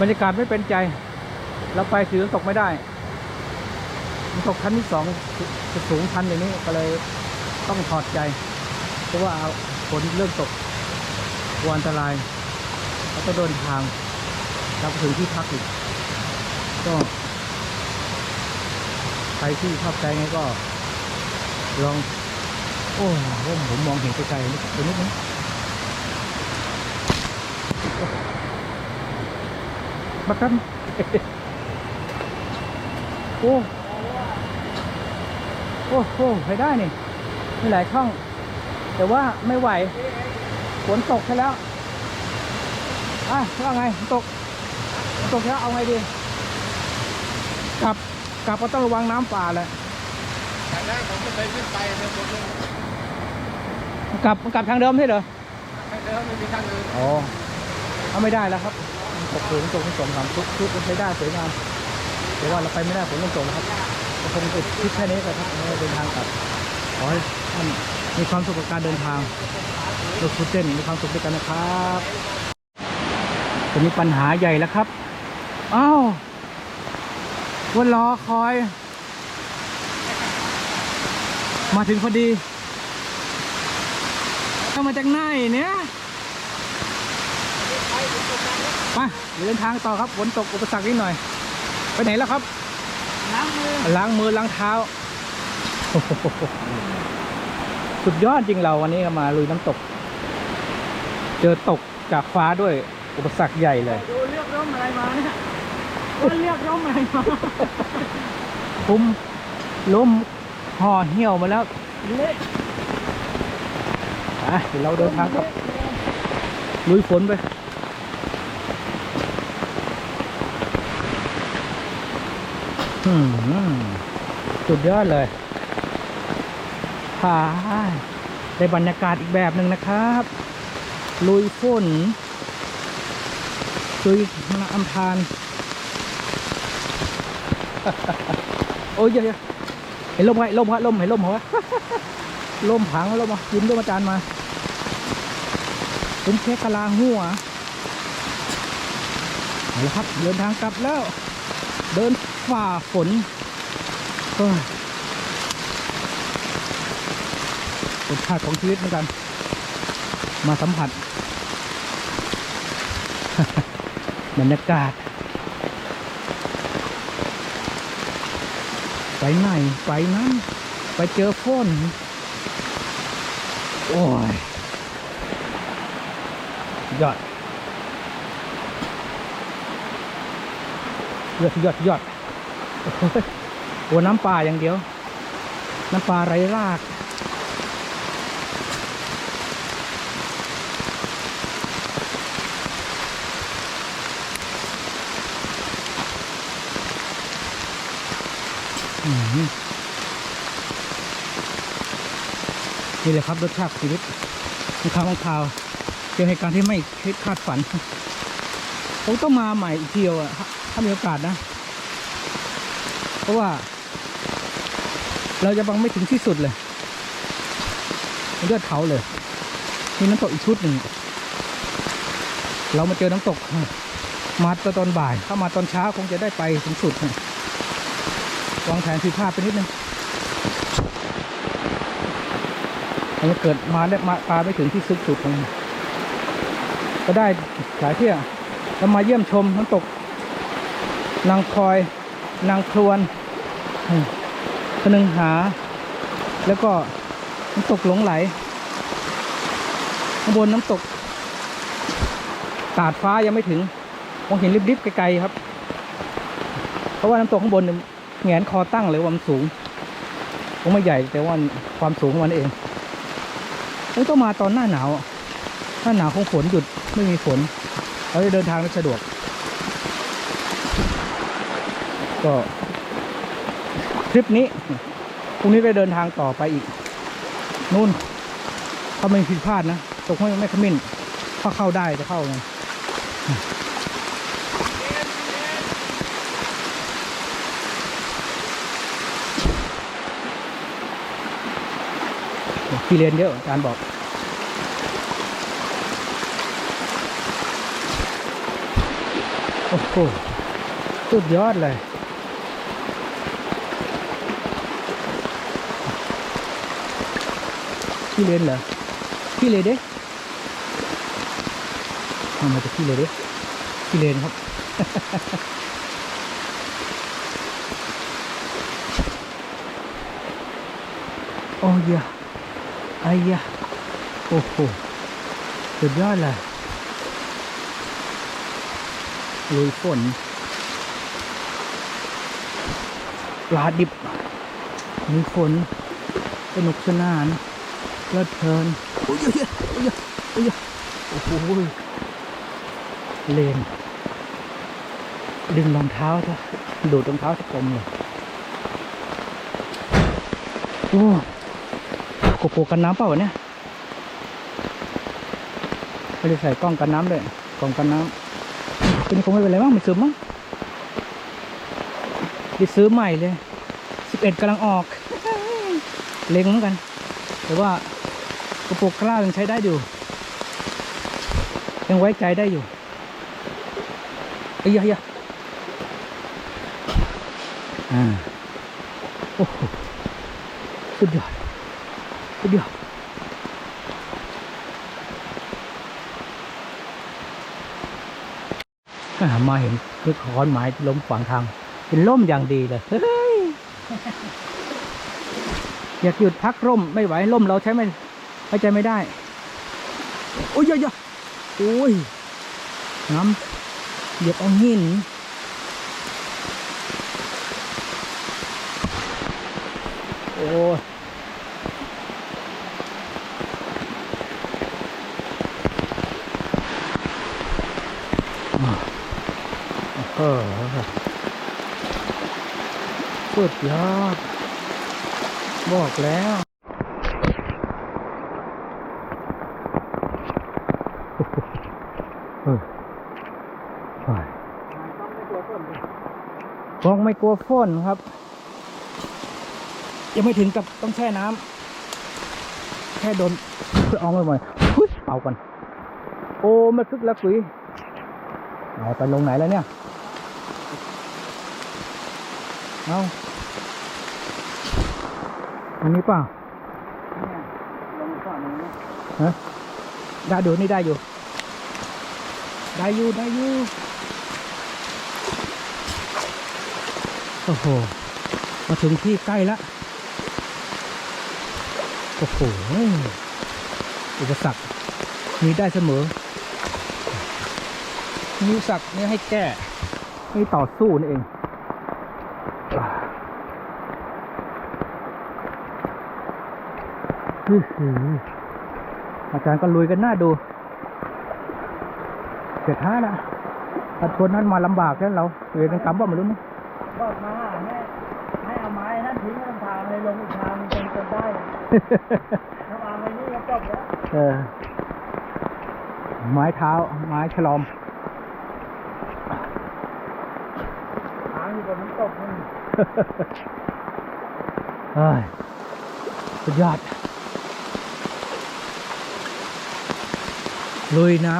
บรรยากาศไม่เป็นใจ เราไปถือน้ำตกไม่ได้น้ำตกชั้นที่สองจะสูงชันอย่างนี้ก็เลยต้องถอดใจ เพราะว่าฝนเริ่มตกกลัวอันตราย แล้วก็เดินทางกลับถึงที่พักอีกก็ใครที่ชอบใจไงก็ ลอง โอ้ผมผมมองเห็นไกลๆนิดไป นิดนึงบักกันโอ้ โอ้โหไปได้นี่ มีหลายช่อง แต่ว่าไม่ไหว ฝนตกใช่แล้ว อะว่าไงฝนตกฝนตกแล้วเอาไงดี กลับ กลับก็ต้องระวังน้ำป่าแหละแต่แรกผมไม่เคยขึ้นไปเลยผมเลยกลับกลับทางเดิมใช่เหรอไม่เดินไม่มีทางอื่นอ๋อเอาไม่ได้แล้วครับ ตกสูงตกที่สองสามชุดชุดมันใช้ได้สวยงามแต่ว่าเราไปไม่ได้ฝนมันตกแล้วครับคงติดคลิปแค่นี้ก่อนครับเดินทางกลับขอให้ท่านมีความสุขกับการเดินทางรถคุเต้นมีความสุขด้วยกันนะครับจะมีปัญหาใหญ่แล้วครับอ้าววันรอคอย มาถึงพอดีเข้ามาจากไหนเนี่ย ไปเดินทางต่อครับฝนตกอุปสรรคนิดหน่อย ไปไหนแล้วครับ ล้างมือ ล้างมือล้างเท้าโอ้โหสุดยอดจริงเราวันนี้มาลุยน้ำตก เจอตกจากฟ้าด้วยอุปสรรคใหญ่เลย ดูเลือกร่มอะไรมาเนี่ยว่าเลือกร่มอะไรมาคุ้มล้มห่อเหี่ยวมาแล้วเละอะเดี๋ยวเราเดินทางกับลุยฝนไป อืม สุดยอดเลยพาได้บรรยากาศอีกแบบหนึ่งนะครับ ลุยฝนลุยน้ำทาน โอ้ยเยวๆเห็นลมไหมลมฮะลมเห็นลมเหรอลมผังลมมากินด้วยอาจารย์มาเป็นเช็คกะลาหัวเอาละครับ เดินทางกลับแล้ว เดิน ฝ่าฝนเฮ้ยเป็นชาติของชีวิตเหมือนกัน มาสัมผัส บรรยากาศ ไปไหน ไปนั้น ไปเจอฝนโอ้ย ยอด ยอด ยอด ยอด โอ้โหโอ้น้ำปลาอย่างเดียว น้ำปลาไร้ราก นี่แหละครับรสชาติชีวิตมีข่าของข่าวเจอเหตุการณ์ที่ไม่คิดคาดฝันผมต้องมาใหม่อีกเที่ยวอะถ้ามีโอกาสนะ เพราะว่า เราจะบังไม่ถึงที่สุดเลยเลือดเขาเลยมีน้ำตกอีกชุดหนึ่งเรามาเจอน้ำตกมาตอนบ่าย ถ้ามาตอนเช้าคงจะได้ไปถึงสุดวางแผนผิดพลาดไปนิดนึงมันเกิดมาได้มาปลาไม่ถึงที่สุดสุดของก็ได้หลายเที่ยวแล้วมาเยี่ยมชมน้ำตกนางคอย นางครวนพนึงหา แล้วก็น้ำตกหลงไหลข้างบนน้ำตกตาดฟ้ายังไม่ถึงมองเห็นริบๆไกลๆครับ เพราะว่าน้ำตกข้างบนแงนคอตั้งเลยว่ามันสูงคงไม่ใหญ่แต่ว่าความสูงของมันเองคงต้องมาตอนหน้าหนาว หน้าหนาวคงฝนหยุดไม่มีฝนเราจะเดินทางได้สะดวก ก็ทริปนี้พรุ่งนี้ได้เดินทางต่อไปอีก นู่นถ้าไม่ผิดพลาดนะตกห้วยไม่ขมิ้นถ้าเข้าได้จะเข้าไงที่เรียนเยอะอาจารย์บอกโอ้อ้โหสุดยอดเลย ขี้เลนเหรอขี้เลนเด้ทำมาจากขี้เลนเด้ขี้เลนครับโอ้ยะไอ้ยะโอ้โหสุดยอดเลยลุยฝนปลาดิบมีฝนสนุกสนาน ลิดเพลินโอ้ยโอ้ยโอ้ยโอ้โหเลนดึงรองเท้าซะดูดรองเท้าสักกลมเลยโอ้โกโปกันน้ำเปล่าวะเนี่ยไม่ได้ใส่กล้องกันน้ำด้วยกล้องกันน้ำตัวนี้คงไม่เป็นไรมั้งไม่ซึมมั้งได้ซื้อใหม่เลยสิบเอ็ดกำลังออก เล็งเหมือนกัน แต่ว่า กระปรงกล้ายังใช้ได้อยู่ ยังไว้ใจได้อยู่เอ้ยเฮ้ยอ่าโอ้โหสุดยอดสุดยอดอ่ามาเห็นนึกขอนไม้ล้มขวางทาง เป็นล่มอย่างดีเลย เฮ้ย อยากหยุดพักร่มไม่ไหวร่มเราใช้ไม่ ไว้ใจไม่ได้โอ้ยยยโอ้ยน้ำเหยียบเอาหินโอ้ยอะเออสุดยอดบอกแล้วเออไป กองไม่กลัวฝนครับ ยังไม่ถึงกับต้องแช่น้ำแค่โดนเพื่อเอาไปหน่อยหุ้ยเอากันโอ้ไม่คึกแล้วกุยเอาไปลงไหนแล้วเนี่ยเอาอันนี้เปล่าลงก่อนนี้ฮะได้ดูนี่ได้อยู่ ได้อยู่ได้อยู่ โอ้โห มาถึงที่ใกล้ละโอ้โห อุปสรรคมีได้เสมอ มีอุปสรรคนี่ให้แก้ให้ต่อสู้นี่เองอ่าอื้อาจารย์ก็ลุยกันหน้าดูเจ็ดห้านะถ้าชนนั้นมาลำบากแล้วเราเรียนกันคำว่าไม่รู้นะบอ ก็มาให้ให้เอาไม้นั่นทิ้งไว้ตรงทางเลยลงอีกทางจนจนได้ถ้าวางไว้นี่ก็จบแล้วเออ ไม้เท้า ไม้ฉลอมทางอยู่บนน้ำตกนี่เฮ้ยสุดยอด ลุยน้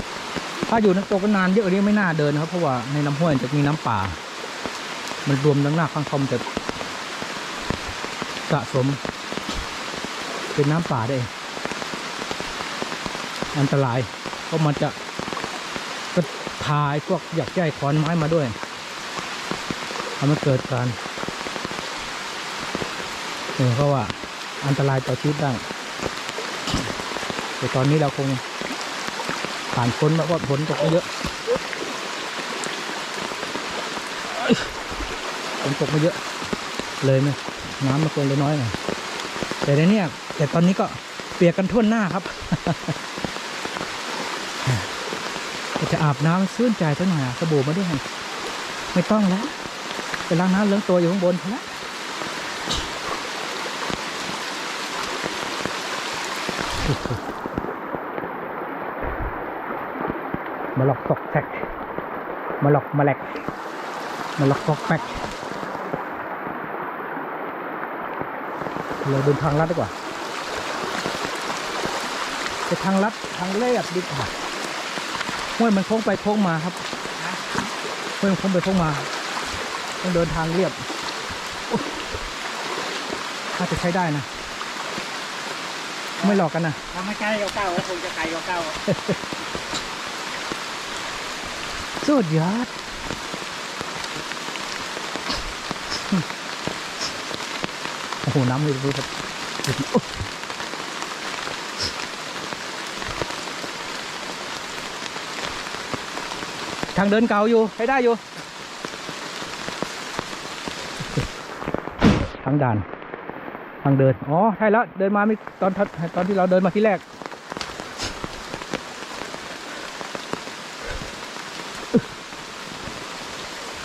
ำถ้าอยู่น้ำตกก็นานเยอะนี้ไม่น่าเดินนะครับ เพราะว่าในลำห้วยจะมีน้ำป่า มันรวมทั้งหน้าข้างคอมจะสะสม เป็นน้ำป่าได้เองอันตราย เพราะมันจะกระพายพวกหยักใยขอนไม้มาด้วยทำให้เกิดการเออเพราว่า อันตรายต่อชีวิตได้แต่ตอนนี้เราคงผ่านพ้นมาว่าฝนตกไม่เยอะ ฝนตกม่เยอะ เลยไหมน้ำมันควรเลยน้อยหน่อยแต่ในเนี้ยแต่ตอนนี้ก็เปียกกันทั่วหน้าครับจะอาบน้ำซื่นใจสักหน่อยอะสบู่มาด้วยไม่ต้องแล้วไปล้างน้ำเลื้องตัวอยู่ข้างบนแล้วมาหลอกตกแตกมาหลอกมาแหลกมาหลอกตกแตก เราเดินทางลัดดีกว่าไปทางลัดทางเลียบดีกว่าห้วยมันโค้งไปโค้งมาครับเพิ่งคงไปคงมา ต้องเดินทางเรียบโอ๊ยน่าจะใช้ได้นะ ไม่หลอกกันนะถ้าไม่ใกล้เก้าๆแล้วคงจะไกลเก้าสุดยอด โอ้โหน้ำเลยดูครับทางเดินเก่าอยู่ใช้ได้อยู่ ทางด่าน ทางเดิน อ๋อ ใช่แล้ว เดินมาไม่ตอนตอนที่เราเดินมาที่แรก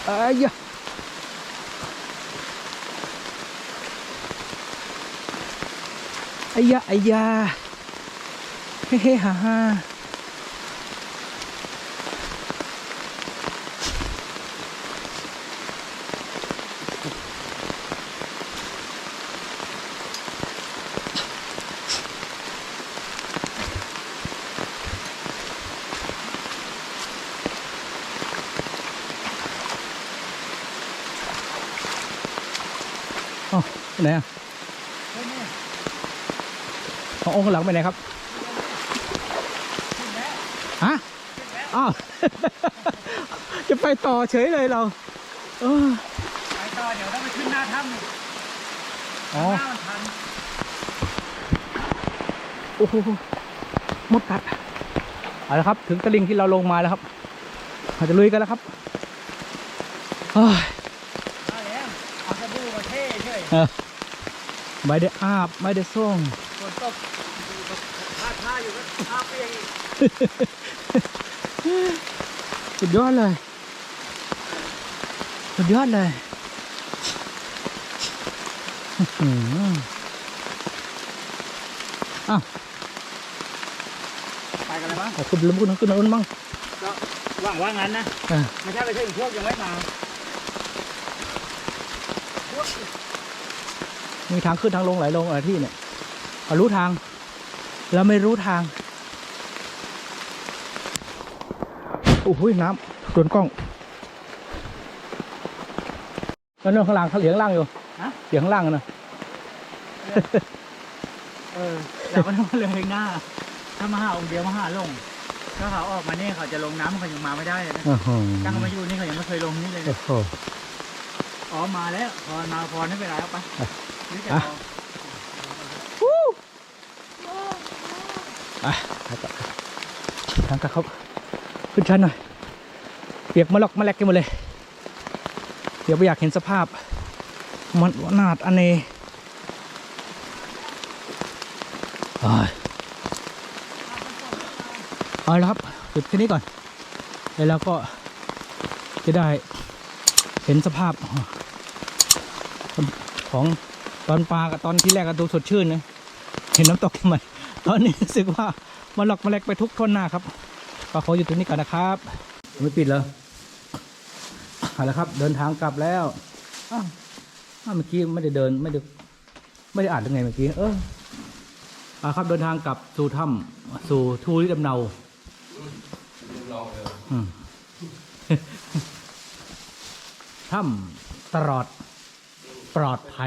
อ้ยอ้ยะ ไอ้ยาเฮ้เฮ้ฮ่าฮ่าอ๋อไปไหนอะ ๆเฮ้ยนี่ ข ององค์ข้างหลังไปไหนครับขึ้นแล้วฮะขึ้นแล้วอ้าว จะไปต่อเฉยเลยเราเออไปต่อเดี๋ยวต้องไปขึ้นหน้าถ้ำนี่อ๋อหน้ามันทันโอ้โหมดกัดเอาละครับ ถึงตะลิงที่เราลงมาแล้วครับเราจะลุยกันแล้วครับเฮ้ยมาแล้วเอาสบู่มาเท่เฉยเออไม่ได้อาบ ไม่ได้ส่ง สุดยอดเลย สุดยอดเลยอื้อหืออ้าวไปกันเลยบ้างเอาขึ้นลุ้นขึ้นลุ้นบ้างก็หวังว่างั้นนะเออไม่ใช่ไปถึงพวกยังไม่มาพวกมีทางขึ้นทางลงหลายลงหลายที่เนี่ยเอารู้ทางเราไม่รู้ทาง โอ้โหน้ำโดนกล้องแล้วนู่นข้างล่างเขาเหลียงข้างล่างอยู่ฮะเหลียงข้างล่างอะนะเออเราก็ต้องมาเลยหน้า ถ้ามาหาองค์เดียวมาหาลง ถ้าเขาออกมาเนี่ยเขาจะลงน้ำเขายังมาไม่ได้เลยนะโอ้โหตั้งเขามาอยู่นี่เขายังไม่เคยลงนี่เลยโอ้นะโหอ๋อมาแล้วพอมาพอไม่เป็นไรเอาไปอะนี่จะอะรออะไปต่อทางกระเขา ขึ้นชั้นหน่อย เปียกมาลอกมาแลกกันหมดเลย เดี๋ยวไม่อยากเห็นสภาพ มันนาดอเนกเอ้เอาละครับจุดแค่นี้ก่อน แล้วเราก็จะได้เห็นสภาพ ของตอนปลากับตอนที่แรกก็ดูสดชื่นนะ เห็นน้ำตกใหมตอนนี้รู้สึกว่ามันหลอกมาแลกไปทุกทนหน้าครับ ก็ขออยู่ตรงนี้ก่อนนะครับไม่ปิดแล้วเอาละครับ เดินทางกลับแล้วอ้าวอ้าวเมื่อกี้ไม่ได้เดินไม่ได้ไม่ได้อ่านยังไงเมื่อกี้เออเอาครับเดินทางกลับสู่ถ้ำสู่ทูริดำเนาอืม ถ้ำตลอดปลอดภัย